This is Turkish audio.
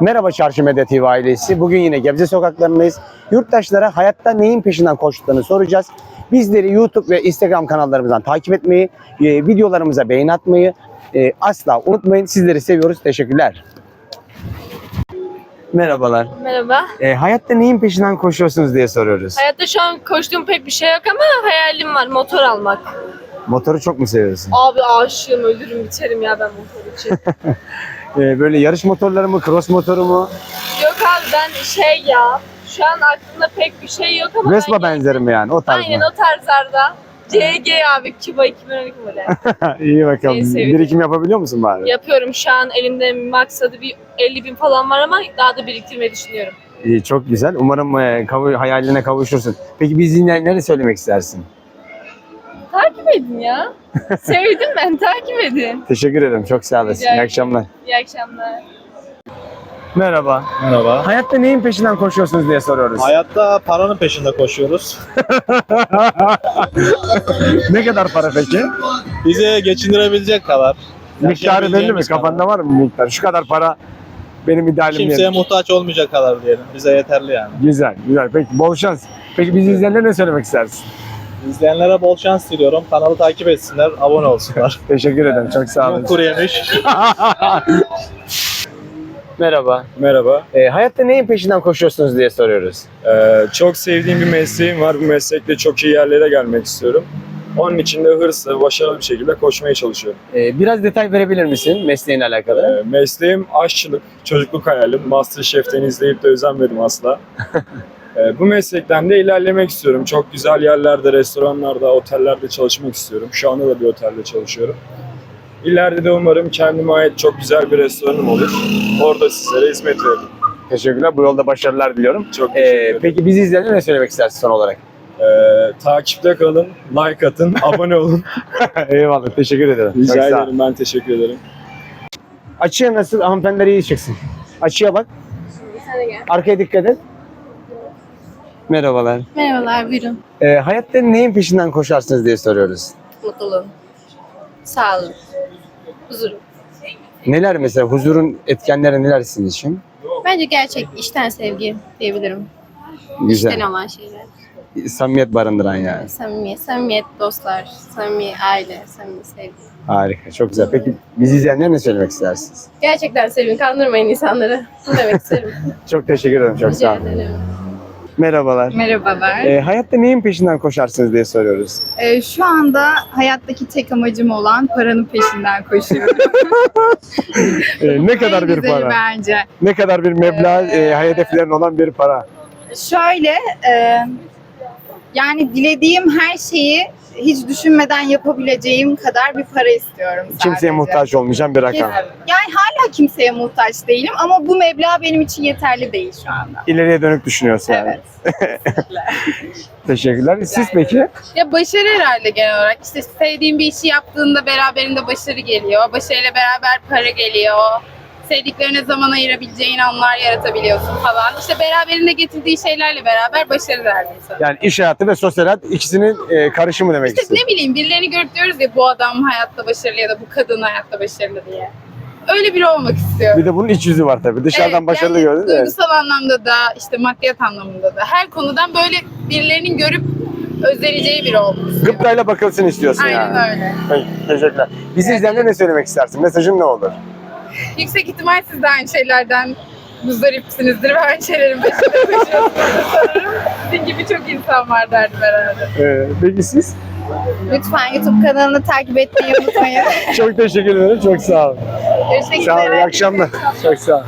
Merhaba Çarşı Medya TV ailesi. Bugün yine Gebze sokaklarındayız. Yurttaşlara hayatta neyin peşinden koştuklarını soracağız. Bizleri YouTube ve Instagram kanallarımızdan takip etmeyi, e, videolarımıza beğeni atmayı e, asla unutmayın. Sizleri seviyoruz. Teşekkürler. Merhabalar. Merhaba. E, hayatta neyin peşinden koşuyorsunuz diye soruyoruz. Hayatta şu an koştuğum pek bir şey yok ama hayalim var motor almak. Motoru çok mu seviyorsun? Abi aşığım ölürüm biterim ya ben motor için. E, böyle yarış motorları mı, cross motoru mu? yok abi ben şey ya şu an aklımda pek bir şey yok ama Vespa ben- benzeri mi yani o tarz Aynen mı? o tarzlarda. CG abi Cuba 2012 model. İyi bakalım. Sevdiğim. Birikim yapabiliyor musun bari? Yapıyorum şu an elimde maksadı bir 50 bin falan var ama daha da biriktirmeyi düşünüyorum. İyi, çok güzel. Umarım e, kavu- hayaline kavuşursun. Peki biz dinleyenlere söylemek istersin? Edin ya. Sevdim ben takip edin. Teşekkür ederim. Çok sağ olasın. Rica İyi ederim. akşamlar. İyi akşamlar. Merhaba. Merhaba. Hayatta neyin peşinden koşuyorsunuz diye soruyoruz. Hayatta paranın peşinde koşuyoruz. ne kadar para peki? Bizi geçindirebilecek kadar. Miktarı belli mi? yaşayabileceğimiz Kafanda var mı miktar? Şu kadar para benim idealim Kimseye diyelim. muhtaç olmayacak kadar diyelim. Bize yeterli yani. Güzel, güzel. Peki bol şans. Peki biz izleyenlere ne söylemek istersin? İzleyenlere bol şans diliyorum. Kanalı takip etsinler, abone olsunlar. Teşekkür ederim. Çok sağ olun. Kuru yemiş. Merhaba. Merhaba. E, hayatta neyin peşinden koşuyorsunuz diye soruyoruz. Ee, çok sevdiğim bir mesleğim var. Bu meslekle çok iyi yerlere gelmek istiyorum. Onun için de hırsla, başarılı bir şekilde koşmaya çalışıyorum. E, biraz detay verebilir misin mesleğinle alakalı? Ee, mesleğim aşçılık, çocukluk hayalim. Masterchef'ten izleyip de özenmedim asla. Ee, bu meslekten de ilerlemek istiyorum. Çok güzel yerlerde, restoranlarda, otellerde çalışmak istiyorum. Şu anda da bir otelde çalışıyorum. İleride de umarım kendime ait çok güzel bir restoranım olur. Orada sizlere hizmet veririm. Teşekkürler. Bu yolda başarılar diliyorum. Çok teşekkür E, ederim. peki biz izleyenlere ne söylemek istersin son olarak? Ee, takipte kalın, like atın, abone olun. Eyvallah. Teşekkür ederim. Rica Çok sağ ol. ederim, ben teşekkür ederim. Açıya nasıl? Hanımefendiler iyi çıksın. Açıya bak. Sen de gel. Arkaya dikkat et. Merhabalar. Merhabalar, buyurun. Ee, hayatta neyin peşinden koşarsınız diye soruyoruz. Mutluluğum, sağlık, huzurum. Neler mesela huzurun etkenleri neler sizin için? Bence gerçek içten sevgi diyebilirim. Güzel. İçten olan şeyler. Samimiyet barındıran yani. Samimiyet, samimiyet dostlar, samimi aile, samimi sevgi. Harika. Çok güzel. Peki bizi izleyenlere ne söylemek istersiniz? Gerçekten sevin, kandırmayın insanları. Bunu demek isterim. Çok teşekkür ederim. Çok sağ Rica olun. ederim. Merhabalar. Merhabalar. Ee, hayatta neyin peşinden koşarsınız diye soruyoruz. Ee, şu anda hayattaki tek amacım olan paranın peşinden koşuyorum. Ee, ne kadar bir para? bence. Ne kadar bir meblağ e, hedeflerin olan bir para? Şöyle, e, yani dilediğim her şeyi hiç düşünmeden yapabileceğim kadar bir para istiyorum sadece. Kimseye muhtaç olmayacağım bir rakam. Kes- Yani hala kimseye muhtaç değilim ama bu meblağ benim için yeterli değil şu anda. İleriye dönük düşünüyorsun yani. Evet. Teşekkürler. Siz peki? Ya başarı herhalde genel olarak. İşte sevdiğin bir işi yaptığında beraberinde başarı geliyor. Başarıyla beraber para geliyor. Sevdiklerine zaman ayırabileceğin anlar yaratabiliyorsun falan. İşte beraberinde getirdiği şeylerle beraber başarı derdi insan. Yani iş hayatı ve sosyal hayat ikisinin e, karışımı demek İşte istiyorum. ne bileyim birilerini görüp diyoruz ya bu adam hayatta başarılı ya da bu kadın hayatta başarılı diye. Öyle biri olmak istiyorum. Bir de bunun iç yüzü var tabii. Dışarıdan Evet, başarılı yani gördün de. Duygusal anlamda da işte maddiyat anlamında da her konudan böyle birilerinin görüp özleneceği biri olmak istiyorum. Gıptayla bakılsın istiyorsun Aynen yani. öyle. Peki, teşekkürler. Bizi izleyenlere ne söylemek istersin? Mesajın ne olur? Yüksek ihtimal siz de aynı şeylerden muzdaripsinizdir ve aynı şeylerin peşinde koşuyorsunuzdur sanırım. Sizin gibi çok insan var derdim herhalde. Ee, peki siz? Lütfen YouTube kanalını takip etmeyi unutmayın. Çok teşekkür ederim. Çok sağ olun. Görüşmek Sağ olun. üzere. İyi akşamlar. Çok sağ olun.